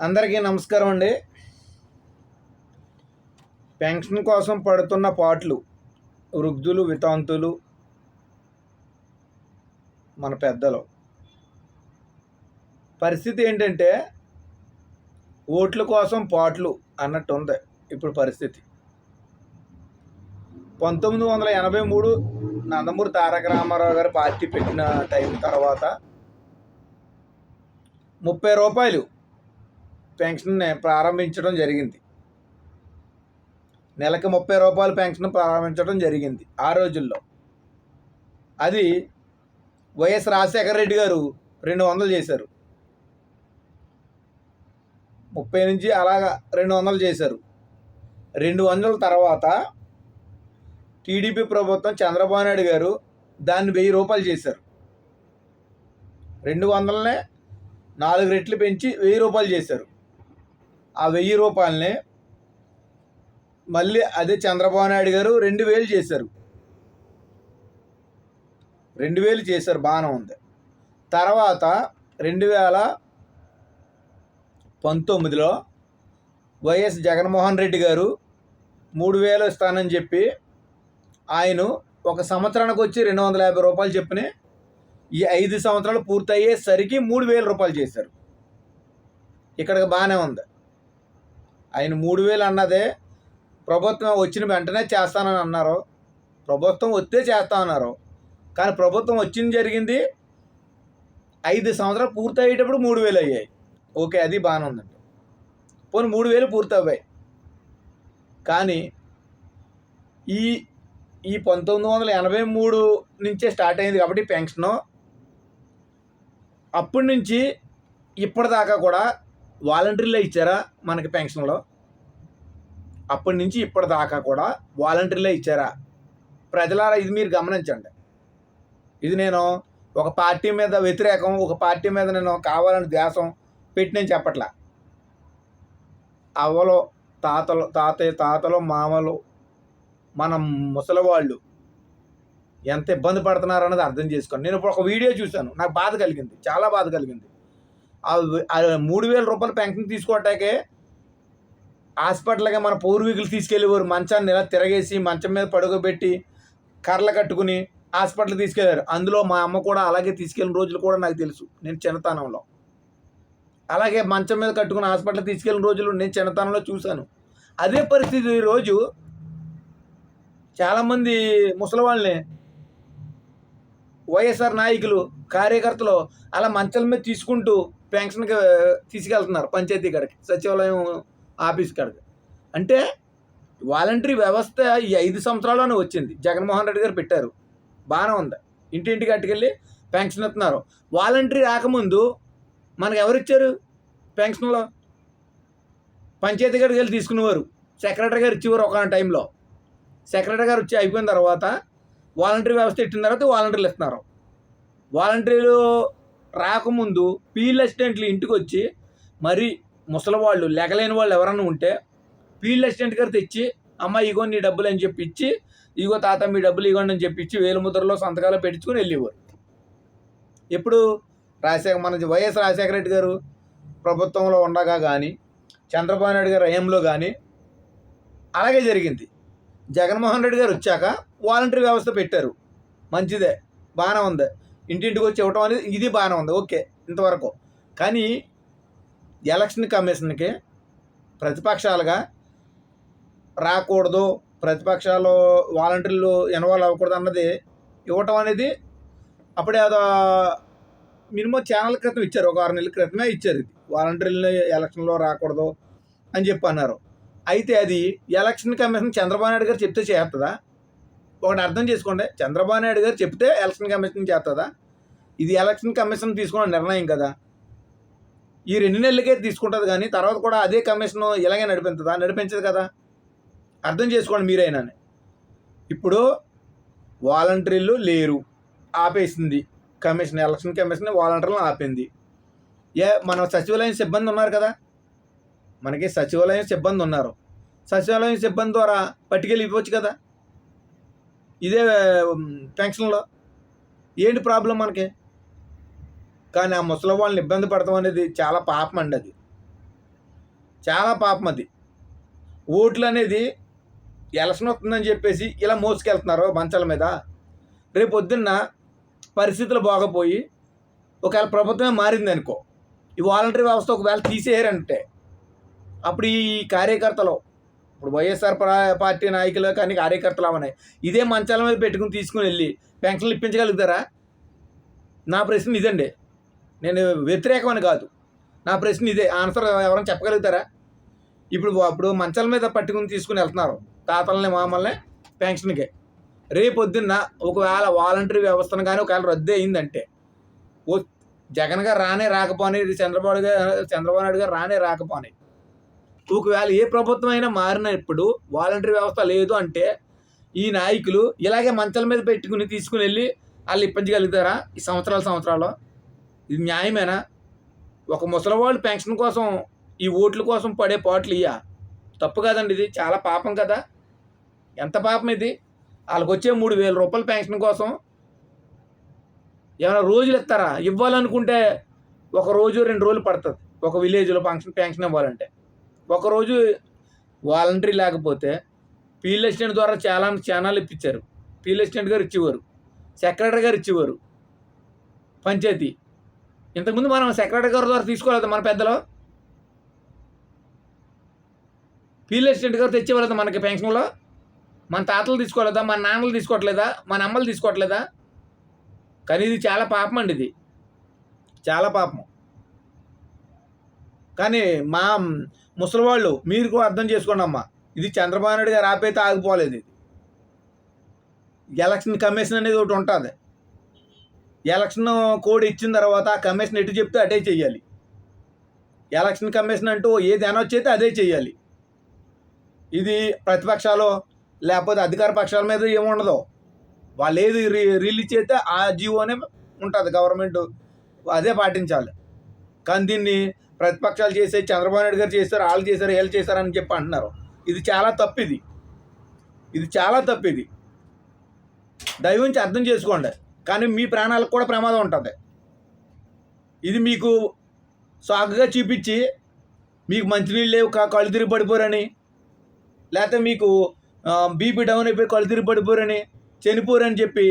అందరికీ నమస్కారం అండి. పెన్షన్ కోసం పడుతున్న పాటలు వృద్ధులు వితాంతులు మన పెద్దలు. పరిస్థితి ఏంటంటే ఓట్ల కోసం పాటలు అన్నట్టు ఉంది ఇప్పుడు పరిస్థితి. పంతొమ్మిది వందల ఎనభై మూడు నందమూరి తారక రామారావు గారు పార్టీ పెట్టిన టైం తర్వాత ముప్పై రూపాయలు పెన్షన్ ప్రారంభించడం జరిగింది. నెలకు ముప్పై రూపాయల పెన్షన్ ప్రారంభించడం జరిగింది ఆ రోజుల్లో. అది వైఎస్ రాజశేఖర రెడ్డి గారు రెండు వందలు చేశారు. ముప్పై నుంచి అలాగా రెండు వందలు చేశారు. రెండు వందల తర్వాత టీడీపీ ప్రభుత్వం చంద్రబాబు నాయుడు గారు దాన్ని వెయ్యి రూపాయలు చేశారు. రెండు వందలనే నాలుగు రెట్లు పెంచి వెయ్యి రూపాయలు చేశారు. ఆ వెయ్యి రూపాయలని మళ్ళీ అదే చంద్రబాబు నాయుడు గారు రెండు వేలు చేశారు. రెండు వేలు చేశారు బాగానే ఉంది. తర్వాత రెండు వేల పంతొమ్మిదిలో వైఎస్ జగన్మోహన్ రెడ్డి గారు మూడు వేలు ఇస్తానని చెప్పి ఆయన ఒక సంవత్సరానికి వచ్చి రెండు వందల యాభై రూపాయలు చెప్పిన ఈ ఐదు సంవత్సరాలు పూర్తయ్యేసరికి మూడు వేల రూపాయలు చేశారు. ఇక్కడికి బాగానే ఉంది. ఆయన మూడు వేలు అన్నదే ప్రభుత్వం వచ్చిన వెంటనే చేస్తానని అన్నారు. ప్రభుత్వం వస్తే చేస్తామన్నారు కానీ ప్రభుత్వం వచ్చింది జరిగింది. ఐదు సంవత్సరాలు పూర్తి అయ్యేటప్పుడు మూడు వేలు అయ్యాయి. ఓకే అది బాగానే ఉందండి. పోనీ మూడు వేలు పూర్తి అవ్వాయి. కానీ ఈ ఈ పంతొమ్మిది వందల ఎనభై మూడు నుంచే స్టార్ట్ అయింది కాబట్టి పెన్షను. అప్పటి నుంచి ఇప్పటిదాకా కూడా వాలంటీర్లే ఇచ్చారా మనకి పెన్షన్లో? అప్పటి నుంచి ఇప్పటిదాకా కూడా వాలంటీర్లే ఇచ్చారా? ప్రజలారా ఇది మీరు గమనించండి. ఇది నేను ఒక పార్టీ మీద వ్యతిరేకం ఒక పార్టీ మీద నేను కావాలని ద్వేషం పెట్టి నేను చెప్పట్లా. అవ్వలో తాతలు తాతయ్య తాతలు మామలు మన ముసలివాళ్ళు ఎంత ఇబ్బంది పడుతున్నారు అన్నది అర్థం చేసుకోండి. నేను ఇప్పుడు ఒక వీడియో చూశాను నాకు బాధ కలిగింది చాలా బాధ కలిగింది. మూడు వేల రూపాయలు పెన్షన్ తీసుకోవటాకే హాస్పిటల్గా మన పూర్వీకులు తీసుకెళ్ళేవారు. మంచాన్ని ఇలా తిరగేసి మంచం మీద పడుకోబెట్టి కర్రలు కట్టుకుని హాస్పిటల్ తీసుకెళ్ళారు అందులో మా అమ్మ కూడా అలాగే తీసుకెళ్ళిన రోజులు కూడా నాకు తెలుసు. నేను చిన్నతనంలో. అలాగే మంచం మీద కట్టుకుని హాస్పిటల్ తీసుకెళ్ళిన రోజులు నేను చిన్నతనంలో చూశాను. అదే పరిస్థితి ఈరోజు చాలామంది ముసలి వాళ్ళని వైఎస్ఆర్ నాయకులు కార్యకర్తలు అలా మంచాల మీద తీసుకుంటూ పెన్షన్కి తీసుకెళ్తున్నారు పంచాయతీ కాడికి సచివాలయం ఆఫీస్ కాడికి. అంటే వాలంటరీ వ్యవస్థ ఈ ఐదు సంవత్సరాల్లోనే వచ్చింది. జగన్మోహన్ రెడ్డి గారు పెట్టారు. బాగానే ఉంది. ఇంటింటికి అట్టుకెళ్ళి పెన్షన్ ఇస్తున్నారు. వాలంటరీ రాకముందు మనకు ఎవరు ఇచ్చారు పెన్షన్లో? పంచాయతీ గారికి వెళ్ళి తీసుకునేవారు. సెక్రటరీ గారు ఇచ్చేవారు ఒక టైంలో. సెక్రటరీ గారు వచ్చి అయిపోయిన తర్వాత వాలంటరీ వ్యవస్థ ఇచ్చిన తర్వాత వాలంటీర్లు ఇస్తున్నారు. వాలంటీర్లు రాకముందు ఫీల్డ్ అసిస్టెంట్లు ఇంటికి వచ్చి మరి ముసలి వాళ్ళు లెగలేని వాళ్ళు ఎవరన్నా ఉంటే ఫీల్డ్ అసిస్టెంట్ గారు తెచ్చి అమ్మ ఇగో నీ డబ్బులు అని చెప్పి ఇచ్చి ఇగో తాత మీ డబ్బులు ఇవ్వండి అని చెప్పి ఇచ్చి వేలు ముద్రలో సంతకాలు పెట్టించుకుని వెళ్ళేవారు. ఎప్పుడు రాజశేఖర మన వైఎస్ రాజశేఖర రెడ్డి గారు ప్రభుత్వంలో ఉండగా కానీ చంద్రబాబు నాయుడు గారు హయాంలో కానీ అలాగే జరిగింది. జగన్మోహన్ రెడ్డి గారు వచ్చాక వాలంటరీ వ్యవస్థ పెట్టారు. మంచిదే బాగానే ఉంది. ఇంటింటికి వచ్చి ఇవ్వటం అనేది ఇది బాగానే ఉంది. ఓకే ఇంతవరకు. కానీ ఎలక్షన్ కమిషన్కి ప్రతిపక్షాలుగా రాకూడదు ప్రతిపక్షాలు వాలంటీర్లు ఇన్వాల్వ్ అవ్వకూడదు అన్నది ఇవ్వటం అనేది అప్పుడే అదో మినిమం ఛానల్ క్రితం ఇచ్చారు ఒక ఆరు నెలల క్రితమే ఇచ్చారు ఇది. వాలంటీర్లు ఎలక్షన్లో రాకూడదు అని చెప్పి అన్నారు అయితే అది ఎలక్షన్ కమిషన్ చంద్రబాబు నాయుడు గారు చెప్తే చేస్తుందా? ఒకటి అర్థం చేసుకోండి. చంద్రబాబు నాయుడు గారు చెప్తే ఎలక్షన్ కమిషన్ చేస్తుందా ఇది ఎలక్షన్ కమిషన్ తీసుకున్న నిర్ణయం కదా. ఈ రెండు నెలలకే తీసుకుంటుంది కానీ తర్వాత కూడా అదే కమిషన్ ఇలాగే నడిపించదా? నడిపించదు కదా. అర్థం చేసుకోండి మీరైనా ఇప్పుడు వాలంటీర్లు లేరు. ఆపేసింది. కమిషన్ ఎలక్షన్ కమిషన్ వాలంటీర్లను ఆపింది. ఏ మన సచివాలయం సిబ్బంది ఉన్నారు కదా. మనకి సచివాలయం సిబ్బంది ఉన్నారు. సచివాలయం సిబ్బంది ద్వారా పట్టుకెళ్ళి ఇవ్వచ్చు కదా. ఇదే పెన్షన్లో. ఏంటి ప్రాబ్లం మనకి? కానీ ఆ ముసలి వాళ్ళని ఇబ్బంది పడతాం అనేది చాలా పాపం అండి అది. చాలా పాపం అది. ఓట్లు అనేది ఎలక్షన్ వస్తుందని చెప్పేసి ఇలా మోసుకెళ్తున్నారు మంచాల మీద. రేపు పొద్దున్న పరిస్థితులు బాగపోయి ఒకవేళ ప్రభుత్వమే మారింది అనుకో ఈ వాలంటరీ వ్యవస్థ ఒకవేళ తీసేయారంటే అప్పుడు ఈ కార్యకర్తలు ఇప్పుడు వైఎస్ఆర్ పార్టీ నాయకులు కానీ కార్యకర్తలు అవనాయి ఇదే మంచాల మీద పెట్టుకుని తీసుకుని వెళ్ళి పెన్షన్లు ఇప్పించగలుగుతారా? నా ప్రశ్న ఇదండి. నేను వ్యతిరేకమని కాదు. నా ప్రశ్న ఇదే. ఆన్సర్ ఎవరైనా చెప్పగలుగుతారా? ఇప్పుడు అప్పుడు మంచాల మీద పట్టుకుని తీసుకుని వెళ్తున్నారు తాతల్ని మామల్ని పెన్షన్కి. రేపు పొద్దున్న ఒకవేళ వాలంటరీ వ్యవస్థను కానీ ఒకవేళ రద్దు అయిందంటే జగన్ గారు రానే రాకపోని చంద్రబాబు గారు చంద్రబాబు నాయుడు గారు రానే రాకపోని ఒకవేళ ఏ ప్రభుత్వం అయినా మారినప్పుడు వాలంటరీ వ్యవస్థ లేదు అంటే ఈ నాయకులు ఇలాగే మంచాల మీద పెట్టుకుని తీసుకుని వెళ్ళి వాళ్ళు ఇప్పించగలుగుతారా ఈ సంవత్సరాల సంవత్సరాలు ఇది న్యాయమేనా? ఒక ముసలివాళ్ళు పెన్షన్ కోసం ఈ ఓట్ల కోసం పడే పాటలు ఇయ్యా. తప్పు కదండి ఇది. చాలా పాపం కదా. ఎంత పాపం ఇది? వాళ్ళకి వచ్చే మూడు వేల రూపాయల పెన్షన్ కోసం ఏమైనా రోజులు ఇస్తారా? ఇవ్వాలనుకుంటే ఒక రోజు రెండు రోజులు పడుతుంది. ఒక విలేజ్లో ఫంక్షన్ పెన్షన్ ఇవ్వాలంటే. ఒకరోజు వాలంటరీ లేకపోతే ఫీల్డ్ అసిస్టెంట్ ద్వారా చాలా ఛానల్ ఇప్పించారు. ఫీల్డ్ అసిస్టెంట్ గారు ఇచ్చేవారు. సెక్రటరీ గారు ఇచ్చేవారు. పంచాయతీ. ఇంతకుముందు మనం సెక్రటరీ గారి ద్వారా తీసుకోలేదు మన పెద్దలు? ఫీల్డ్ అసిస్టెంట్ గారు తెచ్చేవాళ్ళదా మనకి పెన్షన్లో? మన తాతలు తీసుకోలేదా? మన నాన్నలు తీసుకోవట్లేదా? మన అమ్మలు తీసుకోవట్లేదా? కానీ ఇది చాలా పాపం అండి ఇది. చాలా పాపం. కానీ మా ముసలివాళ్ళు మీరు కూడా అర్థం చేసుకోండి అమ్మా ఇది చంద్రబాబు నాయుడు గారు ఆపైతే ఆగిపోలేదు ఇది. ఎలక్షన్ కమిషన్ అనేది ఒకటి ఉంటుంది. ఎలక్షన్ కోడ్ ఇచ్చిన తర్వాత ఆ కమిషన్ ఎటు చెప్తే అటే చెయ్యాలి. ఎలక్షన్ కమిషన్ అంటూ ఏది అనొచ్చు అదే చేయాలి ఇది ప్రతిపక్షాలు లేకపోతే అధికార పక్షాల మీద ఏముండదు వాళ్ళు ఏది రి రిలీజ్ చేస్తే ఆ జీవోనే ఉంటుంది గవర్నమెంట్ అదే పాటించాలి. కానీ దీన్ని ప్రతిపక్షాలు చేసే చంద్రబాబు నాయుడు గారు చేశారు వాళ్ళు చేశారు వీళ్ళు చేశారు అని చెప్పి అంటున్నారు. ఇది చాలా తప్పు ఇది ఇది చాలా తప్పు ఇది దయవుంచి అర్థం చేసుకోండి. కానీ మీ ప్రాణాలకు కూడా ప్రమాదం ఉంటుంది. ఇది మీకు సాగుగా చూపించి మీకు మంచినీళ్ళు లేవు కా- కళ్ళు తిరిగి పడిపోరని లేకపోతే మీకు బీపీ డౌన్ అయిపోయి కళ్ళు తిరిగి పడిపోరని చనిపోరని చెప్పి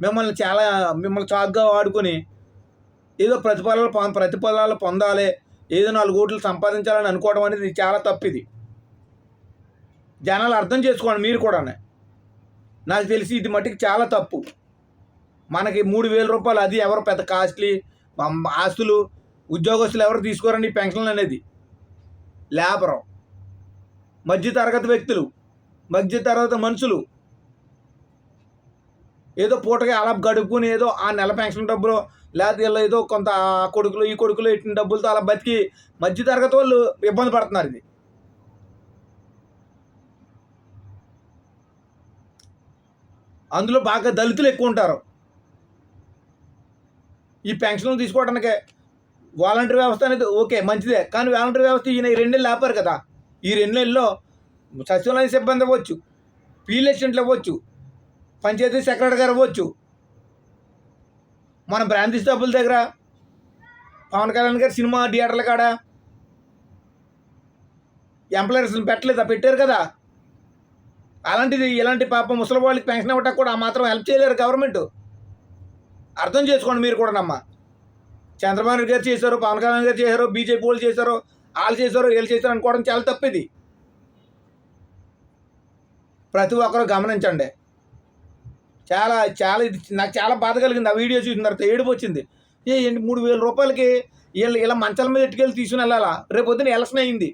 మిమ్మల్ని చాలా మిమ్మల్ని చాగ్గా వాడుకొని ఏదో ప్రతిఫలాలు ప్రతిఫలాలు పొందాలి ఏదో నాలుగు కోట్లు సంపాదించాలని అనుకోవడం అనేది చాలా తప్పు ఇది జనాలు అర్థం చేసుకోండి మీరు కూడా నాకు తెలిసి ఇది మట్టుకు చాలా తప్పు. మనకి మూడు వేల రూపాయలు అది ఎవరు పెద్ద కాస్ట్లీ ఆస్తులు ఉద్యోగస్తులు ఎవరు తీసుకోరండి ఈ పెన్షన్లు అనేది? లేబరు. మధ్య తరగతి వ్యక్తులు మధ్య తరగతి మనుషులు. ఏదో పూటగా అలా గడుపుకుని ఏదో ఆ నెల పెన్షన్ డబ్బులు లేకపోతే వీళ్ళు ఏదో కొంత ఆ కొడుకులు ఈ కొడుకులు ఇట్టిన డబ్బులతో అలా బతికి మధ్య తరగతి వాళ్ళు ఇబ్బంది పడుతున్నారు ఇది. అందులో బాగా దళితులు ఎక్కువ ఉంటారు. ఈ పెన్షన్లు తీసుకోవడానికి వాలంటరీ వ్యవస్థ అనేది ఓకే మంచిదే కానీ వాలంటరీ వ్యవస్థ ఈయన ఈ రెండు నెలలు ఆపారు కదా. ఈ రెండు నెలల్లో సచివాలయ సిబ్బంది అవ్వచ్చు ఫీల్డ్ అసిస్టెంట్లు అవ్వచ్చు పంచాయతీ సెక్రటరీ గారు అవ్వచ్చు మన బ్రాంతి స్టాపుల దగ్గర పవన్ కళ్యాణ్ గారు సినిమా థియేటర్ల కాడ ఎంప్లాయర్స్ని పెట్టలేదా పెట్టారు కదా. అలాంటిది ఇలాంటి పాప ముసలి వాళ్ళకి పెన్షన్ ఇవ్వటం కూడా ఆ మాత్రం హెల్ప్ చేయలేరు గవర్నమెంట్ అర్థం చేసుకోండి మీరు కూడా నమ్మ. చంద్రబాబు నాయుడు గారు చేశారు పవన్ కళ్యాణ్ గారు చేశారు బీజేపీ వాళ్ళు చేశారు వాళ్ళు చేశారు వీళ్ళు చేశారు అనుకోవడం చాలా తప్పిది ప్రతి ఒక్కరు గమనించండి. చాలా చాలా ఇది నాకు చాలా బాధ కలిగింది. ఆ వీడియో చూసిన తర్వాత ఏడుపు వచ్చింది ఏ ఏంటి మూడు వేల రూపాయలకి వీళ్ళు ఇలా మంచాల మీద ఎట్టుకెళ్ళి తీసుకుని వెళ్ళాలా? రేపు పొద్దున ఎలక్షన్ అయింది.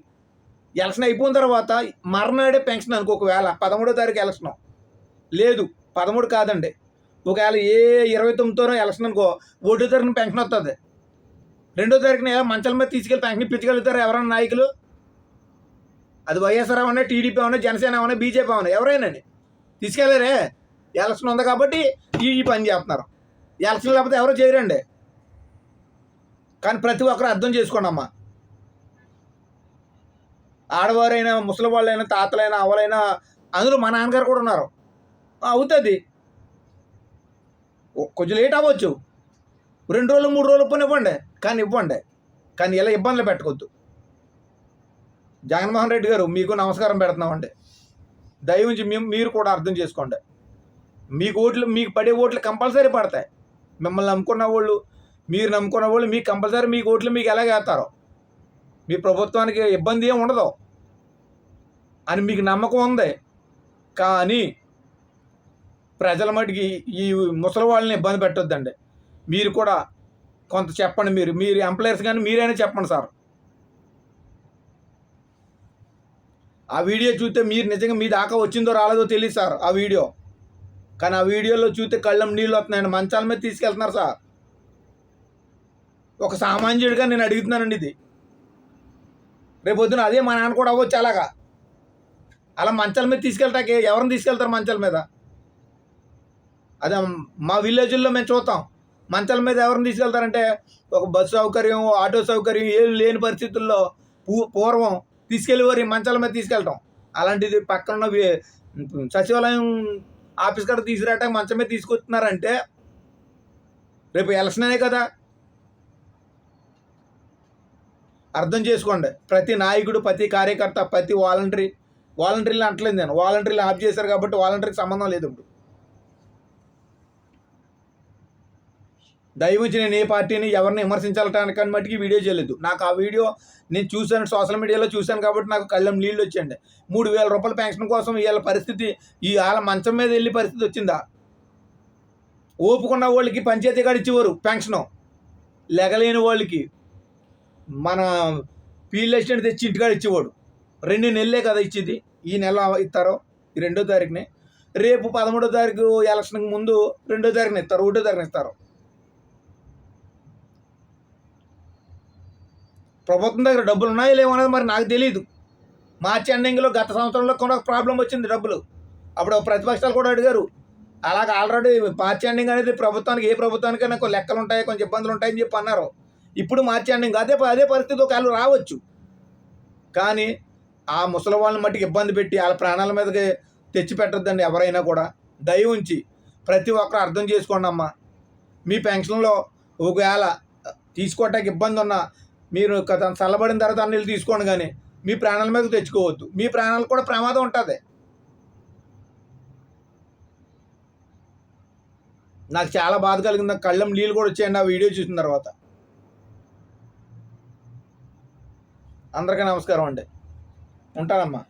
ఎలక్షన్ అయిపోయిన తర్వాత మర్నాడే పెన్షన్ అనుకో ఒకవేళ పదమూడో తారీఖు ఎలక్షన్. లేదు పదమూడు కాదండి. ఒకవేళ ఏ ఇరవై తొమ్మిదితోనో ఎలక్షన్ అనుకో ఒకటో తారీఖున పెన్షన్ వస్తుంది రెండో తారీఖున మంచాల మీద తీసుకెళ్ళి పెన్షన్ ఇప్పించగలుగుతారు ఎవరైనా నాయకులు? అది వైఎస్ఆర్ అవనా టీడీపీ అవనా జనసేన అవనా బీజేపీ అవనా ఎవరైనా తీసుకెళ్ళారే? ఎలక్షన్ ఉంది కాబట్టి ఈ పని చేస్తున్నారు. ఎలక్షన్ లేకపోతే ఎవరో చేయరండి. కానీ ప్రతి ఒక్కరు అర్థం చేసుకోండి అమ్మా. ఆడవారైనా ముసలి వాళ్ళైనా తాతలైనా అవ్వలైనా అందులో మా నాన్నగారు కూడా ఉన్నారు. అవుతుంది. కొంచెం లేట్ అవ్వచ్చు. రెండు రోజులు మూడు రోజులు పని ఇవ్వండి. కానీ ఇవ్వండి. కానీ ఇలా ఇబ్బందులు పెట్టకొద్దు జగన్మోహన్ రెడ్డి గారు మీకు నమస్కారం పెడుతున్నామండి. దయవుంచి మేము మీరు కూడా అర్థం చేసుకోండి. మీకు ఓట్లు మీకు పడే ఓట్లు కంపల్సరీ పడతాయి. మిమ్మల్ని నమ్ముకున్న వాళ్ళు మీరు నమ్ముకున్న వాళ్ళు మీకు కంపల్సరీ మీకు ఓట్లు మీకు ఎలా వేస్తారో? మీ ప్రభుత్వానికి ఇబ్బంది ఏమి ఉండదు. అని మీకు నమ్మకం ఉంది. కానీ ప్రజల మటుకి ఈ ముసలి వాళ్ళని ఇబ్బంది పెట్టొద్దండి. మీరు కూడా కొంత చెప్పండి మీరు. మీరు ఎంప్లాయర్స్ కానీ మీరైనా చెప్పండి సార్. ఆ వీడియో చూస్తే మీరు నిజంగా మీ దాకా వచ్చిందో రాలేదో తెలియదు సార్ ఆ వీడియో. కానీ ఆ వీడియోలో చూస్తే కళ్ళం నీళ్ళు వస్తున్నాయండి. మంచాల మీద తీసుకెళ్తున్నారు సార్. ఒక సామాన్యుడిగా నేను అడుగుతున్నానండి ఇది. రేపొద్దున అదే మా నాన్న కూడా అవ్వచ్చు అలాగా. అలా మంచాల మీద తీసుకెళ్తాకే ఎవరిని తీసుకెళ్తారు మంచాల మీద? అదే మా విలేజ్లో మేము చూస్తాం. మంచాల మీద ఎవరిని తీసుకెళ్తారంటే ఒక బస్సు సౌకర్యం ఆటో సౌకర్యం ఏం లేని పరిస్థితుల్లో పూ- పూర్వం తీసుకెళ్ళేవారు వారి మంచాల మీద తీసుకెళ్ళటం అలాంటిది పక్కన సచివాలయం ఆఫీస్ కాడ తీసుకురావటానికి మంచం మీద తీసుకొస్తున్నారంటే రేపు ఎలక్షన్ అనే కదా. అర్థం చేసుకోండి. ప్రతి నాయకుడు ప్రతి కార్యకర్త ప్రతి వాలంటరీ వాలంటరీలు అంటలేదు నేను. వాలంటరీలు ఆఫ్ చేశారు కాబట్టి వాలంటరీకి సంబంధం లేదు ఇప్పుడు దయవుంచి నేను ఏ పార్టీని ఎవరిని విమర్శించాలటానికి అని మట్టికి వీడియో చేయలేదు. నాకు ఆ వీడియో నేను చూశాను సోషల్ మీడియాలో చూశాను కాబట్టి నాకు కళ్ళం నీళ్ళు వచ్చాయండి. మూడు వేల రూపాయల పెన్షన్ కోసం వీళ్ళ పరిస్థితి ఈ వాళ్ళ మంచం మీద వెళ్ళి పరిస్థితి వచ్చిందా? ఓపుకున్న వాళ్ళకి పంచాయతీ కాడ ఇచ్చేవారు పెన్షను. లెగలేని వాళ్ళకి మన ఫీల్డ్ అసిస్టెంట్ తెచ్చి ఇంటికాడ ఇచ్చేవాడు. రెండు నెలలే కదా ఇచ్చేది. ఈ నెల ఇస్తారు? ఈ రెండో తారీఖుని. రేపు పదమూడో తారీఖు ఎలక్షన్కి ముందు రెండో తారీఖున ఇస్తారు ఒకటో తారీఖున ఇస్తారు. ప్రభుత్వం దగ్గర డబ్బులు ఉన్నాయో లేవో అనేది మరి నాకు తెలియదు మార్చి ఎండింగ్లో గత సంవత్సరంలో కూడా ప్రాబ్లం వచ్చింది డబ్బులు. అప్పుడు ప్రతిపక్షాలు కూడా అడిగారు. అలాగ ఆల్రెడీ మార్చి ఎండింగ్ అనేది ప్రభుత్వానికి ఏ ప్రభుత్వానికైనా కొన్ని లెక్కలు ఉంటాయి కొంచెం ఇబ్బందులు ఉంటాయని చెప్పి అన్నారు. ఇప్పుడు మార్చి ఎండింగ్ అదే అదే పరిస్థితి ఒకవేళ రావచ్చు. కానీ ఆ ముసలి వాళ్ళని మట్టికి ఇబ్బంది పెట్టి వాళ్ళ ప్రాణాల మీదకి తెచ్చి పెట్టొద్దండి ఎవరైనా కూడా. దయ ఉంచి ప్రతి ఒక్కరు అర్థం చేసుకోండి అమ్మా మీ పెన్షన్లో ఒకవేళ తీసుకోవటానికి ఇబ్బంది ఉన్నా మీరు చల్లబడిన తర్వాత అన్నీళ్ళు తీసుకోండి కానీ మీ ప్రాణాల మీద తెచ్చుకోవద్దు. మీ ప్రాణాలకు కూడా ప్రమాదం ఉంటుంది. నాకు చాలా బాధ కలిగింది. నాకు కళ్ళం నీళ్ళు కూడా వచ్చాయండి ఆ వీడియో చూసిన తర్వాత. అందరికీ నమస్కారం అండి. ఉంటానమ్మా.